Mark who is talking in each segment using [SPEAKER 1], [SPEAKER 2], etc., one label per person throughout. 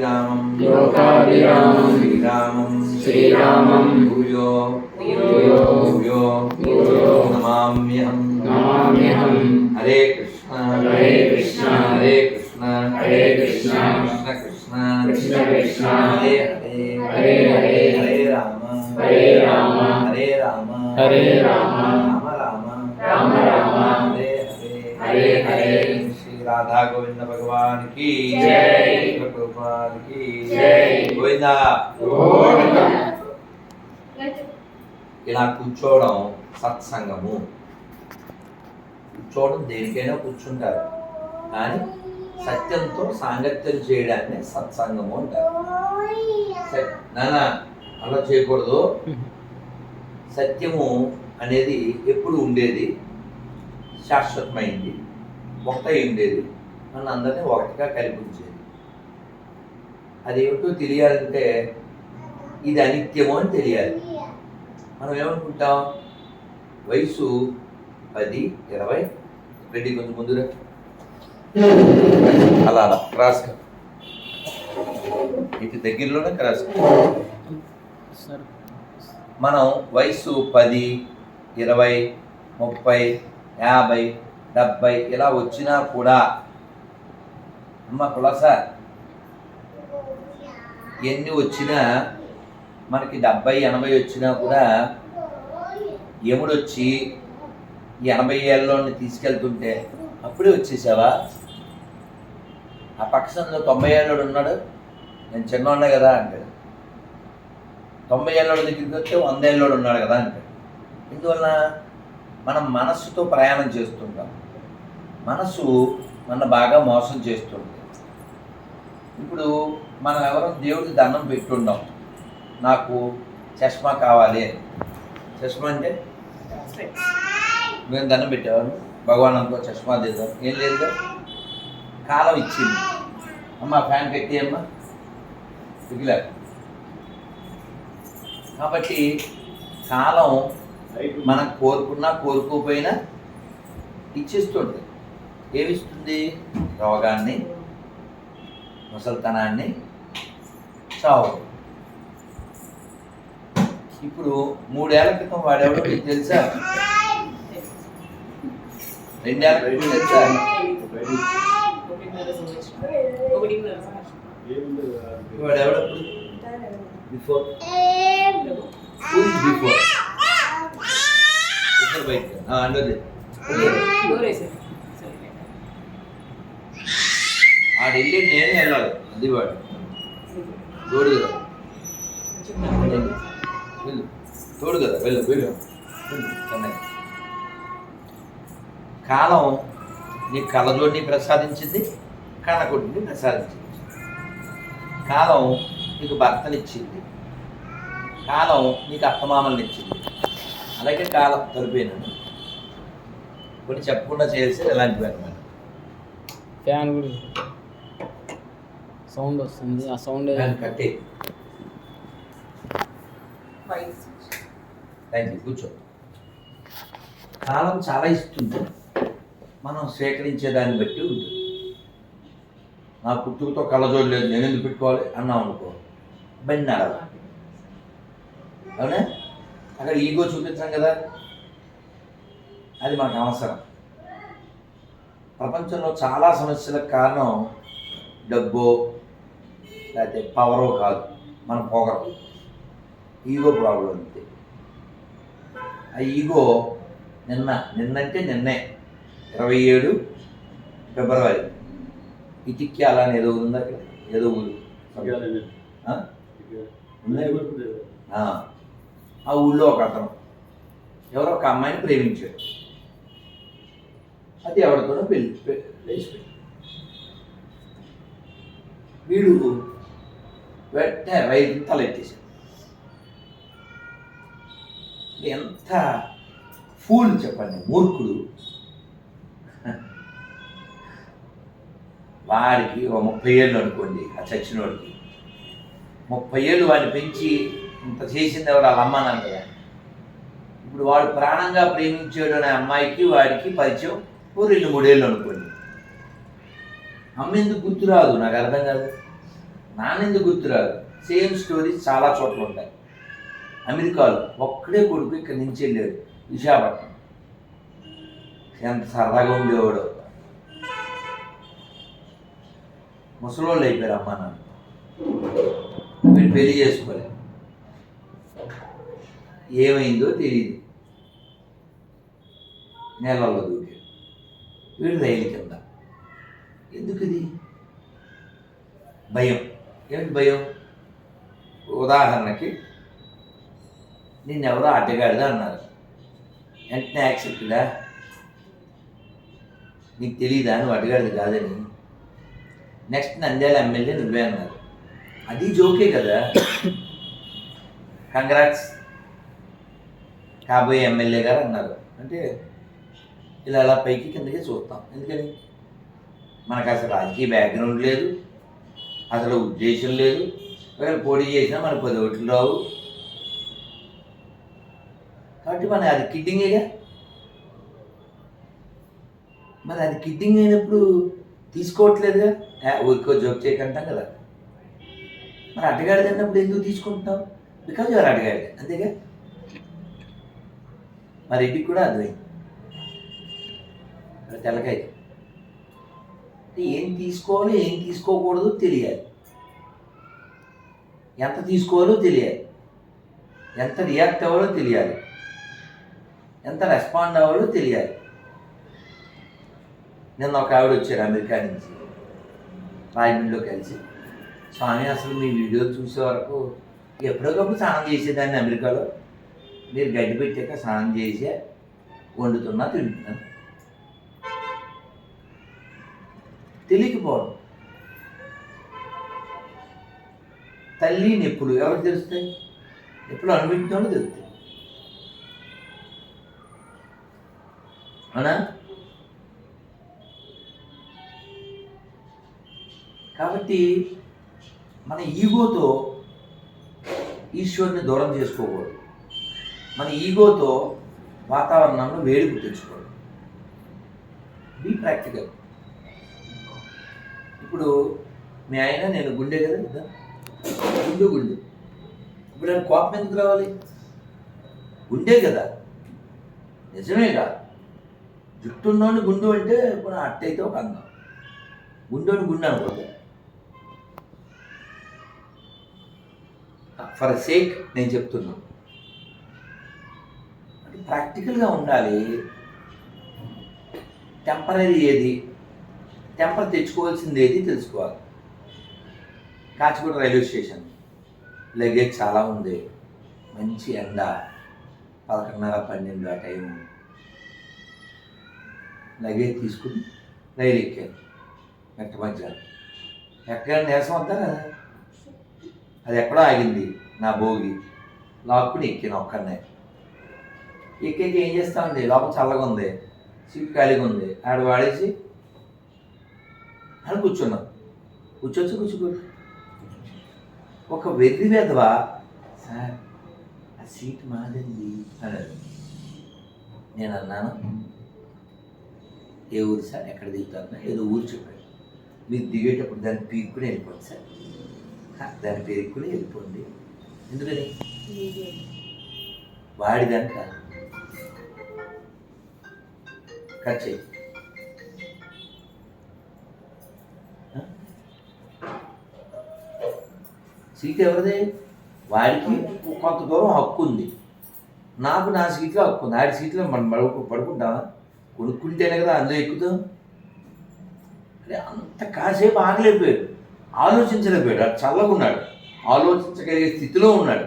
[SPEAKER 1] లోకాభిరామం
[SPEAKER 2] లోకాభిరామం.
[SPEAKER 1] శ్రీరామం.
[SPEAKER 2] శ్రీరామం.
[SPEAKER 1] భూయో.
[SPEAKER 2] భూయో.
[SPEAKER 1] భూయో.
[SPEAKER 2] భూయో.
[SPEAKER 1] నమామ్యహం.
[SPEAKER 2] నమామ్యహం.
[SPEAKER 1] హరే కృష్ణ.
[SPEAKER 2] హరే కృష్ణ.
[SPEAKER 1] హరే కృష్ణ.
[SPEAKER 2] హరే కృష్ణ.
[SPEAKER 1] కృష్ణ కృష్ణ.
[SPEAKER 2] కృష్ణ కృష్ణ.
[SPEAKER 1] హరే హరే.
[SPEAKER 2] హరే హరే.
[SPEAKER 1] హరే రామ.
[SPEAKER 2] హరే రామ.
[SPEAKER 1] హరే రామ.
[SPEAKER 2] హరే
[SPEAKER 1] గోవింద భగవాన్కి
[SPEAKER 2] జై.
[SPEAKER 1] ప్రభుపాద్కి
[SPEAKER 2] జై.
[SPEAKER 1] గోవిందా. ఇలా కూర్చోవడం సత్సంగము. కూర్చోవడం దేనికైనా కూర్చుంటారు. కానీ సత్యంతో సాంగత్యం చేయడాన్ని సత్సంగము అంటారు. నాన్న అలా చేయకూడదు. సత్యము అనేది ఎప్పుడు ఉండేది? శాశ్వతమైంది. ఒకటై ఉండేది. మన అందరినీ ఒకటిగా కలిపి ఉంచేది అది ఏమిటో తెలియాలంటే ఇది అనిత్యము అని తెలియాలి. మనం ఏమనుకుంటాం? వయసు పది ఇరవై రెడ్డి కొంచెం ముందురా. అలా అలా క్రాస్ ఇటు దగ్గరలోనే క్రాస్ మనం వయసు పది ఇరవై ముప్పై యాభై డెబ్బై ఇలా వచ్చినా కూడా అమ్మ కులస? ఎన్ని వచ్చినా మనకి డెబ్బై ఎనభై వచ్చినా కూడా యముడు వచ్చి ఎనభై ఏళ్ళలోని తీసుకెళ్తుంటే అప్పుడే వచ్చేసావా? ఆ పక్షంలో తొంభై ఏళ్ళోడు ఉన్నాడు. నేను చిన్నోడే కదా అంటాడు. తొంభై ఏళ్ళోడు దగ్గరికి వస్తే వంద ఏళ్ళోడు ఉన్నాడు కదా అంటాడు. ఇందువల్ల మనం మనస్సుతో ప్రయాణం చేస్తుంటాం. మనసు మన బాగా మోసం చేస్తుంది ఇప్పుడు మనం ఎవరో దేవుడికి దండం పెట్టుండం. నాకు చష్మా కావాలి చష్మా అంటే? మేము దండం పెట్టేవారు భగవాన్ అనుకో చష్మా తీద్దాం. ఏం లేదు. కాలం ఇచ్చింది. అమ్మ ఫ్యాన్ పెట్టి అమ్మ. పిగిలా కాబట్టి కాలం మనం కోరుకున్నా కోరుకోపోయినా ఇచ్చేస్తుంది ఏమిస్తుంది? రోగాన్ని ముసల్తనాన్ని చావు ఇప్పుడు మూడేళ్ళ క్రితం వాడెవడో మీకు తెలుసా? రెండేళ్ళ క్రితం తెలుసా? బిఫోర్. బిఫోర్ ఇద్దరు బయట అండోది ఆడు వెళ్ళి నేను వెళ్ళాలి. అది వాడు. తోడు కదా. వెళ్ళు. తోడు కదా. వెళ్ళు వెళ్ళు. చెన్నై కాలం నీ కళ్ళజోడిని ప్రసాదించింది కనకొడిని ప్రసాదించింది. కాలం నీకు భర్తనిచ్చింది. కాలం నీకు అత్తమామల్ని ఇచ్చింది అలాగే కాలం తలిపోయినాను కొన్ని చెప్పకుండా చేసి ఇలాంటివి అనమాట
[SPEAKER 2] ఫ్యాన్ కూడా సౌండ్ వస్తుంది. ఆ సౌండ్
[SPEAKER 1] కట్టే థ్యాంక్ యూ కూర్చో. కాలం చాలా ఇస్తుంది. మనం స్వీకరించే దాన్ని బట్టి ఉంటుంది. నా పుట్టుకతో కళ్ళజోడు లేదు. నేను ఎందుకు పెట్టుకోవాలి? అన్నాం అనుకో. బండి నడవ అవునా? అక్కడ ఈగో చూపించాం కదా. అది మనకు అవసరం. ప్రపంచంలో చాలా సమస్యలకు కారణం డబ్బు లేకపోతే పవరో కాదు. మన పొగరు ఈగో ప్రాబ్లం అంతే. ఆ ఈగో నిన్న నిన్నంటే నిన్నే. ఇరవై ఏడు ఫిబ్రవరి ఇటిక్కి అలానే ఏదో ఉందా ఏదో ఊరు ఆ? ఆ. ఆ ఊళ్ళో ఒక అతను. ఎవరో ఒక అమ్మాయిని ప్రేమించాడు. అది ఎవరితోనో పెళ్ళి లేచిపోయింది వీడు వెంటనే రైలు తలెట్టేశాడు ఎంత ఫూల్ చెప్పండి మూర్ఖుడు. వాడికి ఒక ముప్పై ఏళ్ళు అనుకోండి ఆ చచ్చినోడికి. ముప్పై ఏళ్ళు వాడిని పెంచి ఇంత చేసింది ఎవరు? వాళ్ళ అమ్మ కదా. ఇప్పుడు వాడు ప్రాణంగా ప్రేమించాడు అనే అమ్మాయికి వాడికి పరిచయం ఓ రెండు మూడేళ్ళు అనుకోండి. అమ్మ ఎందుకు గుర్తురాదు? నాకు అర్థం కాదు. నాన్నెందుకు గుర్తురాదు? సేమ్ స్టోరీస్ చాలా చోట్ల ఉంటాయి. అమెరికాలో ఒక్కడే కొడుకు ఇక్కడి నుంచి వెళ్ళాడు విశాఖపట్నం. ఎంత సరదాగా ఉండేవాడు. ముసలోళ్ళు అయిపోయారు అమ్మా నాన్న. వీడు పెళ్ళి చేసుకోలేదు. ఏమైందో తెలియదు నెలలో దూకాడు. వీడు రైలు కింద. ఎందుకు ఇది భయం. ఏం భయం? ఉదాహరణకి నిన్నెవరో అడ్డగాడిదా అన్నారు. వెంటనే యాక్సెప్ట్గా నీకు తెలియదా నువ్వు అడ్డగాడిది కాదని. నెక్స్ట్ నంద్యాల ఎమ్మెల్యే నువ్వే అన్నారు. అది జోకే కదా. కంగ్రాట్స్. కాబోయే ఎమ్మెల్యే గారు అన్నారు. అంటే ఇలా అలా పైకి కిందకి చూస్తాం. ఎందుకని? మనకు అసలు రాజకీయ బ్యాక్గ్రౌండ్ లేదు. అసలు ఉద్దేశం లేదు. ఒకవేళ పోటీ చేసినా మనకు పది ఓట్లు రావు. కాబట్టి మన అది కిడ్డింగేగా మరి అది కిడ్డింగ్ అయినప్పుడు తీసుకోవట్లేదుగా ఊరికో జోక్ చేయకంటాం కదా. మరి అడ్డగాడిది అన్నప్పుడు ఎందుకు తీసుకుంటున్నావు? బికాజ్ ఎవరు అడ్డగాడిది అంతేగా మరి ఇంటికి కూడా అర్థమైంది. మరి తెల్లకాయ అంటే ఏం తీసుకోవాలో ఏం తీసుకోకూడదు తెలియాలి. ఎంత తీసుకోవాలో తెలియాలి. ఎంత రియాక్ట్ అవ్వాలో తెలియాలి. ఎంత రెస్పాండ్ అవ్వాలో తెలియాలి. నిన్న ఒక ఆవిడ వచ్చారు అమెరికా నుంచి. రాయమండ్రిలో కలిసి. స్వామి అసలు మీ వీడియో చూసే వరకు ఎప్పటికప్పుడు స్నానం చేసేదాన్ని అమెరికాలో. మీరు గడ్డి పెట్టాక స్నానం చేసే వండుతున్నా తింటున్నాను తల్లి నొప్పులు ఎవరికి తెలుస్తాయి? ఎప్పుడు అనుభవించినోళ్ళు తెలుస్తాయి. అవునా? కాబట్టి మన ఈగోతో ఈశ్వరుని దూరం చేసుకోకూడదు. మన ఈగోతో వాతావరణంలో వేడి పుట్టించుకోవడం బీ ప్రాక్టికల్ ఇప్పుడు మీ ఆయన నేను గుండె కదా? గుండు గుండు. ఇప్పుడు ఆయన కోపం ఎందుకు రావాలి? గుండె కదా. నిజమేగా జుట్టున్నోని గుండు అంటే ఇప్పుడు అట్టయితే ఒక అందం. గుండోని గుండు అనుకోదు ఫర్ సేక్ నేను చెప్తున్నా. అంటే ప్రాక్టికల్గా ఉండాలి. టెంపరీ ఏది? టెంపర్ తెచ్చుకోవాల్సింది ఏది తెలుసుకోవాలి. Kachiguda railway station. లగేజ్ చాలా ఉంది. మంచి ఎండ. పదకొండున్నర పన్నెండు ఆ టైం లగేజ్ తీసుకుని రైలు ఎక్కాను. మెట్ట మధ్య ఎక్కడ నీరసం వద్దా అది ఎక్కడో ఆగింది నా భోగి. లాక్కుని ఎక్కాను ఒక్కనే ఎక్కేకి ఏం చేస్తామండి? లోపల చల్లగా ఉంది. సీట్ ఖాళీగా ఉంది. ఆడ వాడేసి అని కూర్చున్నాం. కూర్చోచ్చు కూర్చోకూడదు. ఒక వెర్రి వెధవ? సార్ ఆ సీట్ మాదండి అన్నాడు. నేను అన్నాను. ఏ ఊరు సార్? ఎక్కడ దిగుతాను ఏదో ఊరు చెప్పాడు మీరు దిగేటప్పుడు దాన్ని పీక్కుని వెళ్ళిపోండి సార్. దాని దాని కూడా వెళ్ళిపోండి. ఎందుకని? వాడిదంట కట్ చేయి. సీట్ ఎవరిది? వాడికి కొంత దూరం హక్కు ఉంది. నాకు నా సీట్లో హక్కు ఉంది. ఆడి సీట్లో మనం పడుకు పడుకుంటామా కొనుక్కుంటేనే కదా అందులో ఎక్కుతాం. అరే అంత కాసేపు ఆగలేకపోయాడు. ఆలోచించలేకపోయాడు. అటు చల్లగా ఉన్నాడు ఆలోచించగలిగే స్థితిలో ఉన్నాడు.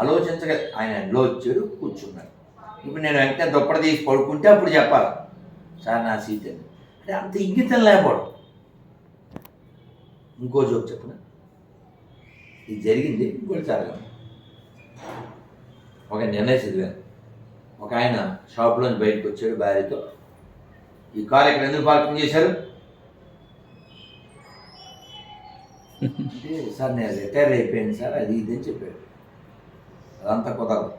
[SPEAKER 1] ఆలోచించగ ఆయన ఎండలో వచ్చాడు కూర్చున్నాడు. ఇప్పుడు నేను వెంటనే దుప్పడ తీసి పడుకుంటే అప్పుడు చెప్పాలి? సార్ నా సీట్ అంటే అంత ఇంగితం లేకపోవడం. ఇంకో జోక్ చెప్పిన? ఇది జరిగింది ఇంకోటి జరగదు ఒక నిర్ణయం చదివాను ఒక ఆయన షాప్లోంచి బయటకు వచ్చాడు భార్యతో. ఈ కార్ ఇక్కడ ఎందుకు పార్కింగ్ చేశారు? సార్ నేను రిటైర్ అయిపోయాను సార్ అది ఇది అని చెప్పాడు. అదంతా కుదరదు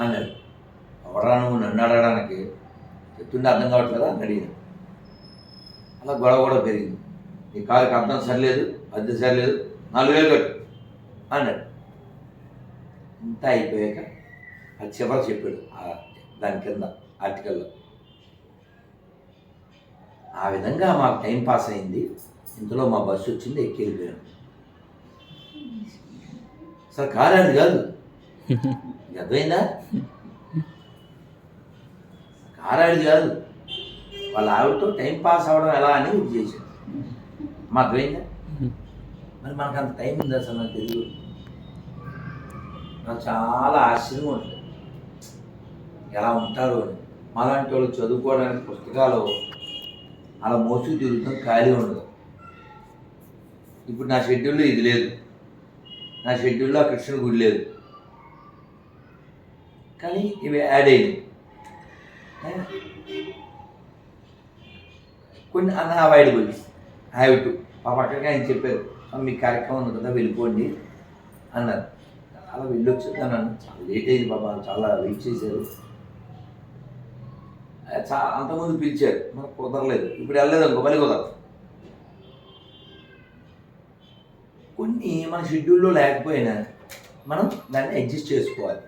[SPEAKER 1] అన్నాడు. ఎవరా నువ్వు నన్ను అడగడానికి? చెప్తుండే అర్థం కావట్లేదా? అని అడిగాను అలా గొడవ కూడా పెరిగింది. ఈ కారుకి అర్థం సరిలేదు అద్దె సరిలేదు నాలుగు వేలు కట్టు అన్నాడు. ఇంత అయిపోయాక అది చివరి చెప్పాడు దాని కింద ఆర్టికల్లో. ఆ విధంగా మాకు టైం పాస్ అయింది. ఇంతలో మా బస్సు వచ్చింది ఎక్కి వెళ్ళిపోయాం సార్ కారు అది కాదు. ఇది అర్థమైందా? కారు కాదు. వాళ్ళ ఆవిడతో టైం పాస్ అవ్వడం ఎలా అని ఇది చేశాడు. మా అర్థమైందా మరి మనకు అంత టైం ఉంది అసలు నాకు తెలియదు నాకు చాలా ఆశ్చర్యంగా ఉంటుంది. ఎలా ఉంటారు అని. మాలాంటి వాళ్ళు చదువుకోవడానికి పుస్తకాలు అలా మోసుకు తిరుగుతాం ఖాళీ ఉండదు. ఇప్పుడు నా షెడ్యూల్లో ఇది లేదు. నా షెడ్యూల్లో ఆ కృష్ణుడి గుడి లేదు. కానీ ఇవి యాడ్ అయ్యింది కొన్ని అన్అవాయిడబుల్ హ్యావ్ టు ఆ పక్కగా ఆయన చెప్పారు మీ కార్యక్రమం ఉంది కదా వెళ్ళిపోండి అన్నారు. అలా వెళ్ళొచ్చు అన్నాను చాలా లేట్ అయింది బాబా చాలా వెయిట్ చేశారు. చా అంతకుముందు పిలిచారు. మనకు కుదరలేదు. ఇప్పుడు వెళ్ళలేదు అనుకో మళ్ళీ కుదరదు. కొన్ని మన షెడ్యూల్లో లేకపోయినా మనం దాన్ని అడ్జస్ట్ చేసుకోవాలి.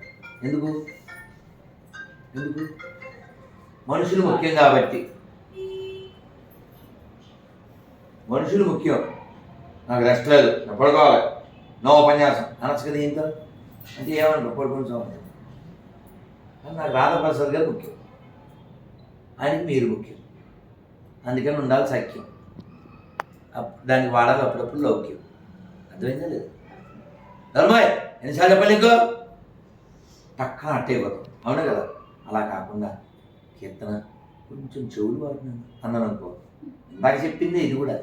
[SPEAKER 1] ఎందుకు? ఎందుకు? మనుషులు ముఖ్యం కాబట్టి. మనుషులు ముఖ్యం. నాకు రెస్ట్ లేదు. నేను పడుకోవాలి. నో ఉపన్యాసం. అనొచ్చు కదా ఇంత? అంటే ఏమన్నా పడుకుని చూడండి కానీ నాకు రాధాప్రసాద్ గారు ముఖ్యం. ఆయనకి మీరు ముఖ్యం. అందుకని ఉండాలి సఖ్యం. అప్- దానికి వాడాలి అప్పుడప్పుడు లౌక్యం. అర్థమైందా లేదు? ధర్మాయ్ ఎన్నిసార్లు చెప్పాలి నీకు? టక్కన అట్టయిపోతాం అవునా కదా? అలా కాకుండా కీర్తన కొంచెం చెవులు వాడినాను. అన్నాను అనుకో. ఇందాక చెప్పింది ఇది కూడా.